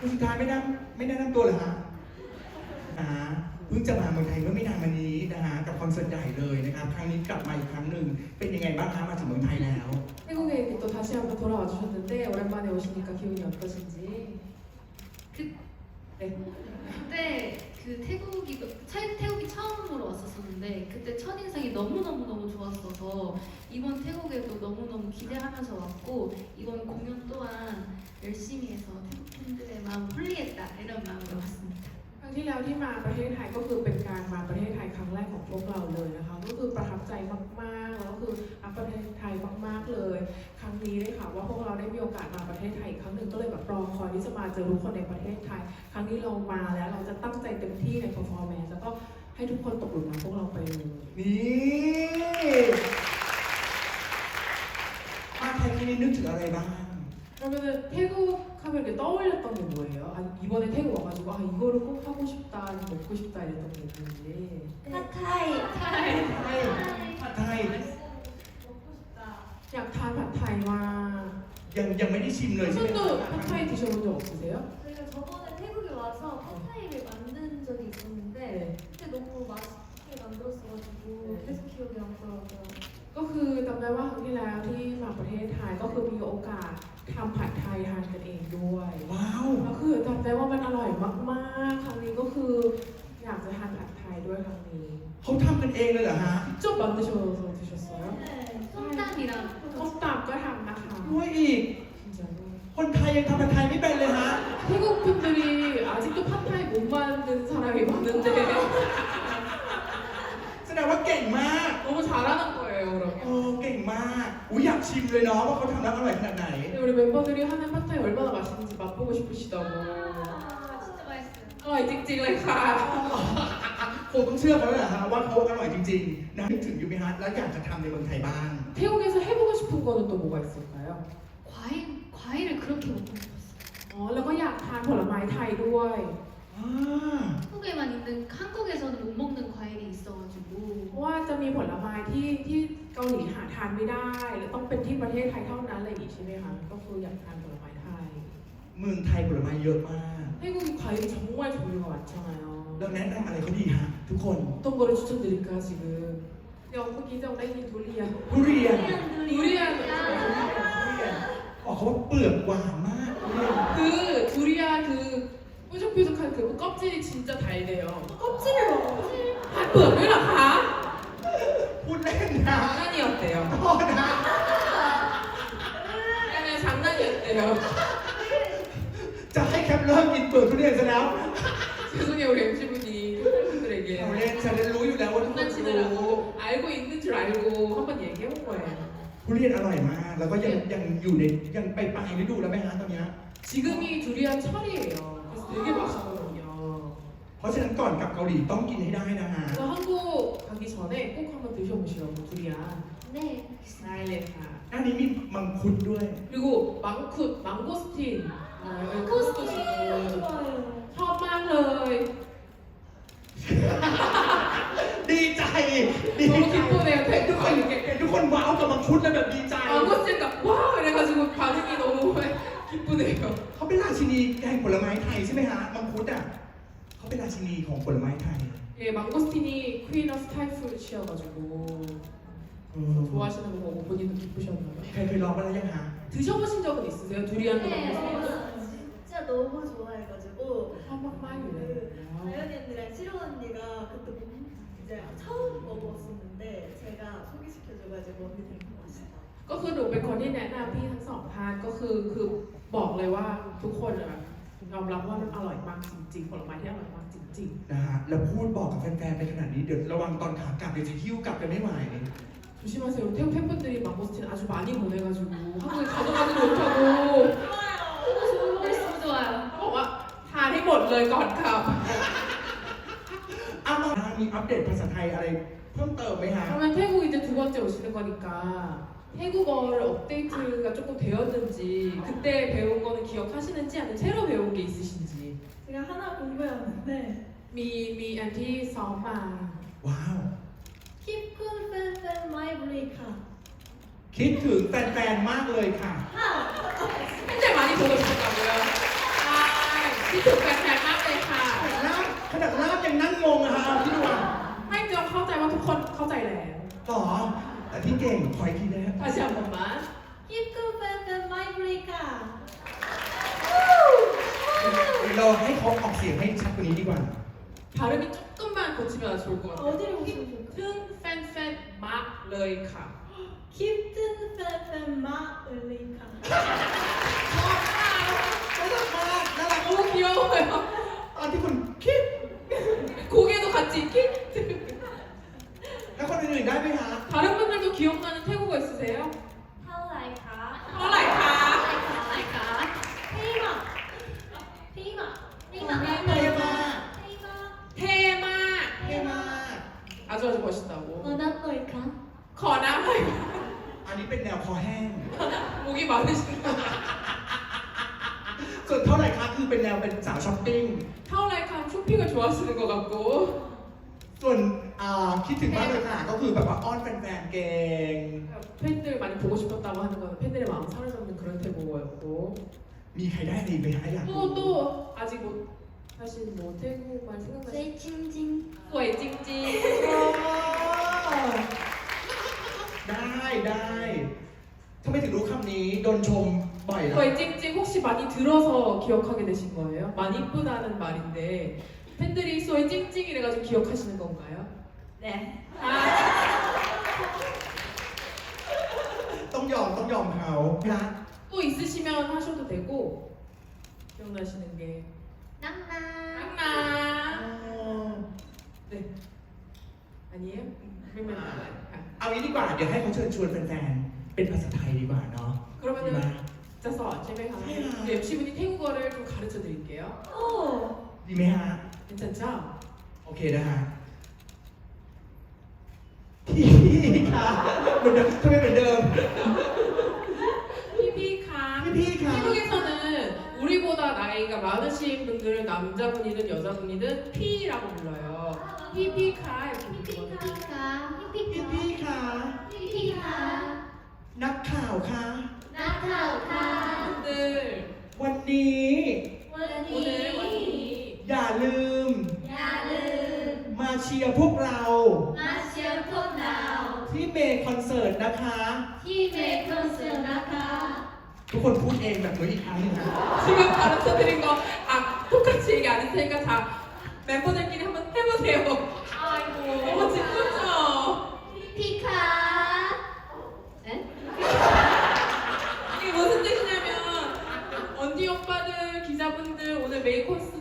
คุณสุดท้ายไม่แนะไม่แนะนำตัวเหรอฮะนะฮะเพิ่งจะมาเมืองไทยเมื่อไม่นานมานี้นะฮะกับคอนเสิร์ตใหญ่เลยนะครับ ครั้งนี้กลับมาอีกครั้งหนึ่งเป็นยังไงบ้างคะมาถึงเมืองไทยแล้ว 태국에 이렇게 또 다시 한번 돌아와 주셨는데 오랜만에 오시니까 기분이 어떠신지? 그, 네. 그때 그 태국이 차- 태국이 처음으로 왔었었는데 그때 첫 인상이 너무 너무 너무 너무 너무 기대하면서 왔고 이번 공연 또한 열심히 해서 태국 팬들의 마음 홀리겠다 이런 마음으로 왔습니다. ครั้งที่แล้วที่มาประเทศไทยก็คือเป็นการมาประเทศไทยครั้งแรกของพวกเราเลยนะคะ ก็คือประทับใจมากๆแล้วก็คือรักประเทศไทยมากๆเลย ครั้งนี้ได้ค่ะว่าพวกเราได้มีโอกาสมาประเทศไทยอีกครั้งหนึ่งก็เลยแบบรอคอยที่จะมาเจอทุกคนในประเทศไทย ครั้งนี้เรามาแล้วเราจะตั้งใจเต็มที่ใน performance แล้วก็ให้ทุกคนตกหลุมรักพวกเราไปเลย นี่ มาไทยครั้งนี้นึกถึงอะไรบ้าง 그러면은 태국 하면 이렇게 떠올렸던 게 뭐예요? 아, 이번에 태국 와가지고 아 이거를 꼭 하고 싶다, 먹고 싶다 이랬던 게 있는지 핫타이 ไทยผัดไทย อยากทานผัดไทยมาก ยังยังไม่ได้ชิมเลย 한 ใช่ไหม 번도 팟타이 드셔본 적 없으세요? 저희가 저번에 태국에 와서 핫타이를 만든 적이 있었는데 네. 그때 너무 맛있게 만들었어가지고 네. 계속 기억이 남더라고요. ก็คือจำได้ว่าครั้งที่แล้วที่มาประเทศไทยก็คือมีโอกาสทำผัดไทยทานกันเองด้วย ว้าว ก็คือจำได้ว่ามันอร่อยมากๆ ครั้งนี้ก็คืออยากจะทานผัดไทยด้วยครั้งนี้ เขาทำกันเองเลยเหรอฮะ 직접 만드셔서 드셨어요? 네. 솜땀이랑 ต้มตำก็ทำนะคะ ด้วยอีก 진짜로 คนไทยยังทำผัดไทยไม่ ชิมเลยเนาะว่าเขาทำแล้วอร่อยขนาดไหน 근데 우리 멤버들이 하는 팟타이 얼마나 맛있는지 맛보고 싶으시다고 아 진짜 맛있어요. 어이 찍찍เลยค่ะ คงต้องเชื่อเขาแล้วแหละฮะว่าเขาอร่อยจริงๆนะนึกถึงยูมิฮัทแล้วอยากจะทำในเมืองไทยบ้าง 태국에서 해보고 싶은 거는 또 뭐가 있을까요? 과일 과일을 그렇게 먹고 싶었어요. อ๋อ แล้วก็อยากทานผลไม้ไทยด้วย อ่า 한국에만 있는 한국에서는 못 먹는 과일이 있어가지고 เพราะว่าจะมีผลไม้ที่ที่เกาหลีหาทานไม่ได้ และต้องเป็นที่ประเทศไทยเท่านั้นอะไรอย่างนี้ใช่ไหมคะ ก็คืออยากทานผลไม้ไทย เมืองไทยผลไม้เยอะมาก 태국이 과일이 정말 종류가 많잖아요. เราแนะนำอะไรเขาดีฮะทุกคน 어떤 거를 추천드릴까 지금? 영국 기자 오다이니 도리야. ทุเรียน 두리안. บอกเขาว่าเปลือกหวานมากทุเรียน 그 두리안 그 뾰족뾰족한 그 껍질이 진짜 달대요. 껍질을 먹어. 아, 뭐야, 왜 나가? พูดเล่นนะ 장난이었대요. โทษนะ 그냥 장난이었대요. จะให้แคปเริ่มกินเปลือกทุเรียนซะแล้ว 죄송해요 우리 MC분이 เรา 팬분들에게 เล่นฉันรู้อยู่แล้วว่าทุกคนรู้ 장난치느라고 알고 있는 줄 알고 한번 얘기해본 거예요. ทุเรียนอร่อยมาก แล้วก็ยังยังอยู่ในยังไปปลายฤดูแล้วไหมฮะตอนเนี้ย 지금이 두리안 철이에요. 그래서 되게 맛있거든요. เพราะฉะนั้นก่อนกลับเกาหลีต้องกินให้ได้นะฮะ 그래서 한국 가기 전에 꼭 한번 드셔보시라고 두리안. 네. 나일레카. หน้านี้มีมังคุดด้วย 그리고 망쿠, 망고스틴. 아, 여기 코스틱 코스틱. 좋아요. 컵망เลย ดีใจดี 너무 ใจ 기쁘네요. เห็นทุกคน 팬분들 เห็นทุกคนว้าวกับมังคุดแล้วแบบดีใจ 망고스틴가 와 이래가지고 반응이 너무 기쁘네요. เขาเป็นราชินีแห่งผลไม้ไทยใช่ไหมฮะมังคุดอ่ะเขาเป็นราชินีของผลไม้ไทย 예, 망고스틴이 퀸 오브 스타이프루치여가지고 เออ 좋아하시는 거 보고 본인도 기쁘셨나요? ใครเคยลองมาแล้วยังฮะ 드셔보신 적은 있으세요? 두리안도 네. 망고스틴? 진짜 너무 좋아해가지고 한방만이네. 다현이 언니랑 시로 언니가 그때 못- 이제 처음 먹었었는데 제가 소개시켜줘가지고 언니 되게 맛있다. ก็คือหนูเป็นคนที่แนะนำพี่ทั้งสองท่านก็คือคือ บอกเลยว่าทุกคนอะ ยอมรับว่ามันอร่อยมากจริงๆผลไม้ที่อร่อยมากจริง นะฮะแล้วพูดบอกกับแฟนๆไปขนาดนี้เดี๋ยวระวังตอนขากลับเดี๋ยวจะหิ้วกลับกันไม่ไหว ๆ 조심하세요. 태국 팬분들이 망고스틴 아주 많이 보내가지고 한국에 가져가지 못하고 너무 있으면 좋아요. เขาบอกว่าทานให้หมดเลยก่อนกลับ เอามามีอัปเดตภาษาไทยอะไรเพิ่มเติมไหมฮะ 그러면 태국 이제 두 번째 오시는 거니까 태국어를 업데이트가 조금 되었는지 그때 배운 거는 기억하시는지 아니면 새로 배운 게 있으신지 제가 하나 공부해왔는데 มีมีอันที่ซ้อมมา ว้าว 힙군 팬팬 마이 브레이카 คิดถึงแฟนๆมากเลยค่ะ 하! 굉장히 많이 보고 싶었다고요. 아, 진짜 팬팬มากเลยค่ะ ลาบขนาดลาบยังนั่งงงอะฮะเอาที่ดูอ่ะ ไม่เดียวเข้าใจว่าทุกคนเข้าใจแล้ว ต่อ แต่ที่เก่งคอยทีนะ 다시 한 번만. 힙군 팬팬 마이 브레이카 เดี๋ยวเราให้เขาออกเสียงให้ชัดกว่านี้ดีกว่า 발음이 조금만 고치면 아주 좋을 것 같아요. 어디를 보시면 좋을까요? 튼 팬팬 막เลยค่ะ 힙든 팬 기억나는 태국어 있으세요? 하우라이카 เท่าไหร่คะ 라이카. 페이마 페이마 เท่มาก 페이마 เท่มาก เท่มาก 아주 아주 멋있다고. 원한노이카 ขอน้ำหน่อย อันนี้เป็นแนวคอแห้ง 목이 많으신 거. ส่วนเท่าไหร่คะคือเป็นแนวเป็นสาวช้อปปิ้ง 타올라이카 쇼핑을 좋아하시는 것 같고 ส่วน อ่าคิดถึงมากเลยค่ะ ก็คือแบบว่าอ้อนแฟนๆเก่ง 팬들 많이 보고 싶었다고 하는 거는 팬들의 마음 사로잡는 그런 태국어였고 มีใครได้ดีไหมฮะอยากรู้ 또 또 아직 못 사실 뭐 태국말 생각나시 징징 สวยจริง ได้ได้ทำไมถึงรู้คำนี้โดนชมบ่อย ๆ เหรอ สวยจริงๆ 혹시 많이 들어서 기억하게 되신 거예요? 많이 이쁘다는 말인데 팬들이 소이 찡찡 이래가지고 기억하시는 건가요? 네 아, ต้องยอมต้องยอมเขานะ 또 있으시면 하셔도 되고 기억나시는 게 낭낭 낭나 네 아니에요? 그러면 아, เอางี้ดีกว่า เดี๋ยวให้เขาเชิญชวนแฟนๆ เป็นภาษาไทยดีกว่าเนาะดีไหม 그러면은 진짜 서 제가 네. 네, MC분이 태국어를 좀 가르쳐 드릴게요. 오 ดีไหมฮะ 괜찮죠? โอเคนะฮะ เหมือนเดิมทำไมเหมือนเดิม 피피카. 피피카. 태국에서는 우리보다 나이가 많으신 분들은 남자분이든 여자분이든 피라고 불러요. 피피카 이렇게 부르거든요. 히피카 พี่ 히피카 พี่ค่ะ 히피카 นักข่าวค่ะ 나타오카 분들 วันนี้ 오늘 원니 อย่าลืม 야름 มาเชียร์พวกเรา 마시아 콘나오 ที่ เมย์คอนเสิร์ตนะคะ 힘의 콘스나카 ทุกคนพูดเองแบบนี้อีกครั้งหนึงนะ 지금 가르쳐 드린 거 아, 똑같이 얘기 안 했을 테니까 다 멤버들끼리 한번 해보세요. 아이고 너무 진짜 히피카 네? 이게 무슨 뜻이냐면 언니 오빠들 기자분들 오늘 메이 콘서트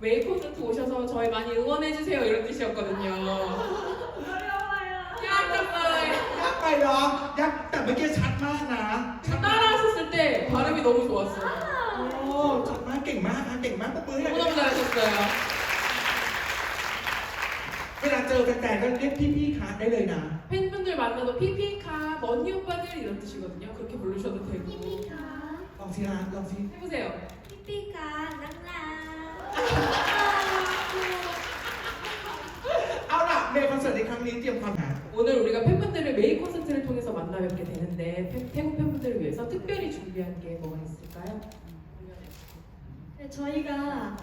메이 콘서트 오셔서 저희 많이 응원해 주세요 이런 뜻이었거든요. 어려워요 เหรอ ยากแต่เมื่อกี้ชัดมากนะ ชัดมาก 따라하셨을 때 발음이 너무 좋았어요. โอ้ชัดมากเก่งมากนะเก่งมากปรบมือให้หน่อย 너무너무 잘하셨어요. เวลาเจอแฟนๆก็เรียกพี่ๆคะได้เลยนะ 팬분들 만나도 피피카 언니 오빠들 이런 뜻이거든요. 그렇게 부르셔도 되고 히피카 ลองสิฮะลองสิ 해보세요. 히피카 낭낭 เอาล่ะเมย์คอนเสิร์ตในครั้งนี้เตรียมความหา 오늘 우리가 팬분들을 메이 콘서트를 통해서 만나 뵙게 되는데 팬- 태국 팬분들을 위해서 특별히 준비한 게 뭐가 있을까요? 네, 저희가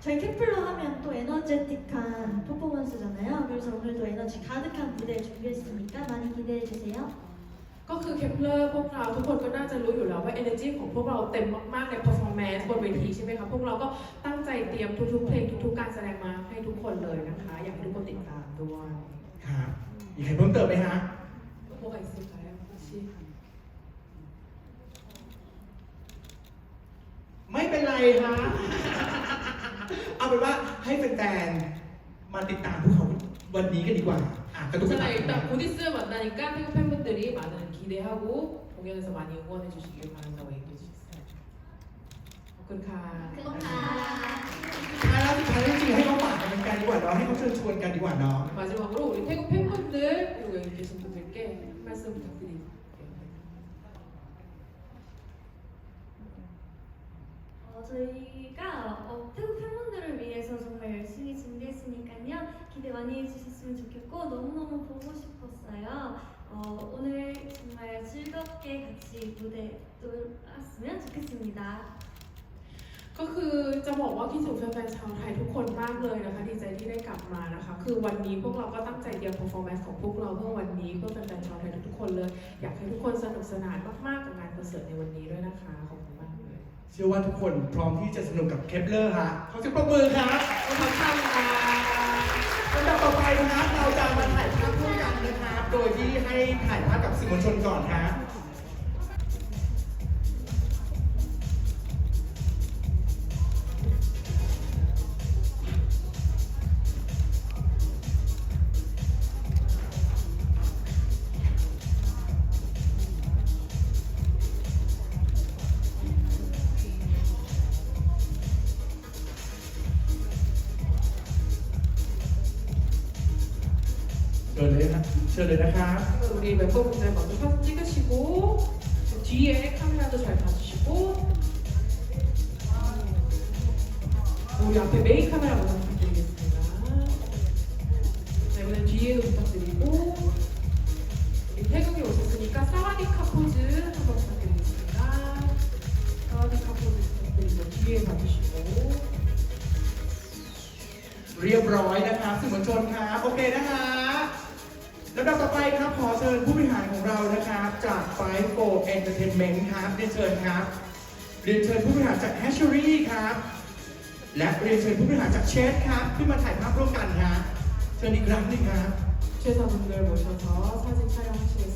저희 캠플러 하면 또 에너제틱한 퍼포먼스잖아요. 그래서 오늘도 에너지 가득한 무대 준비했으니까 많이 기대해 주세요. ก็คือเคปเลอร์พวกเราทุกคนก็น่าจะรู้อยู่แล้วว่า energy ของพวกเราเต็มมากๆใน performance บนเวทีใช่ไหมคะพวกเราก็ตั้งใจเตรียมทุกๆเพลงทุกๆการแสดงมาให้ทุกคนเลยนะคะ อยากให้ทุกคนติดตามด้วย ครับ มีใครเพิ่มเติมไหมฮะ 뭐가 있을까요? 혹시 ไม่เป็นไรฮะ เอาเป็นว่าให้แฟนๆมาติดตามพวกเขาวันนี้กันดีกว่าอ่ะกระตุกกระ 자 ตัก 일단 곧 있으면 만나니까 태국 팬분들이 많은 기대하고 공연에서 많이 응원해 주시길 바란다고 얘기해 주셨어요. 덕분카. ท้ายแล้วสุดท้ายจริงๆให้เขาฝากกันกันดีกว่าเนาะให้เขาเชิญชวนกันดีกว่าเนาะ 마지막으로 우리 태국 팬 말씀 부탁드립니다. 어, 저희가 어, 태국 팬분들을 위해서 정말 열심히 준비했으니까요. 기대 많이 해주셨으면 좋겠고 너무너무 보고 싶었어요. 어, 오늘 정말 즐겁게 같이 무대 놀았으면 좋겠습니다. ก็คือ จะบอกว่าคิดถึงแฟนๆชาวไทยทุกคนมากเลยนะคะ ดีใจที่ได้กลับมานะคะ คือวันนี้พวกเราก็ตั้งใจเตรียม performance ของพวกเราเพื่อวันนี้เพื่อแฟนๆชาวไทยทุกๆคนเลย อยากให้ทุกคนสนุกสนานมากๆกับงานคอนเสิร์ตในวันนี้ด้วยนะคะขอบคุณมากเลยเชื่อว่าทุกคนพร้อมที่จะสนุกกับเคปเลอร์ฮะขอเสียงปรบมือครับขอบคุณค่ะลำดับต่อไปนะครับเราจะมาถ่ายภาพร่วมกันนะครับโดยที่ให้ถ่ายภาพกับสื่อมวลชนก่อนฮะ เชิญเลยครับเชิญเลยนะครับ 우리 멤버분들 먼저 사진 찍으시고 뒤에 카메라도 잘 봐주시고 우리 앞에 메인 카메라 먼저 부탁드리겠습니다. 네, 이번엔 뒤에도 부탁드리고 우리 태국에 오셨으니까 사와디카 포즈 한번 부탁드리겠습니다. 사와디카 포즈 부탁드리고 뒤에 봐주시고 เรียบร้อยนะครับสื่อมวลชนครับโอเคนะฮะ ลำดับต่อไปครับขอเชิญผู้บริหารของเรานะครับ จาก Five Four Entertainment ครับเรียนเชิญครับ เรียนเชิญผู้บริหารจาก Hatchery ครับ และเรียนเชิญผู้บริหารจากเชฟครับขึ้นมาถ่ายภาพร่วมกันฮะเชิญอีกครั้งหนึงครับ 최사분들 모셔서 사진 촬영하시겠습니다.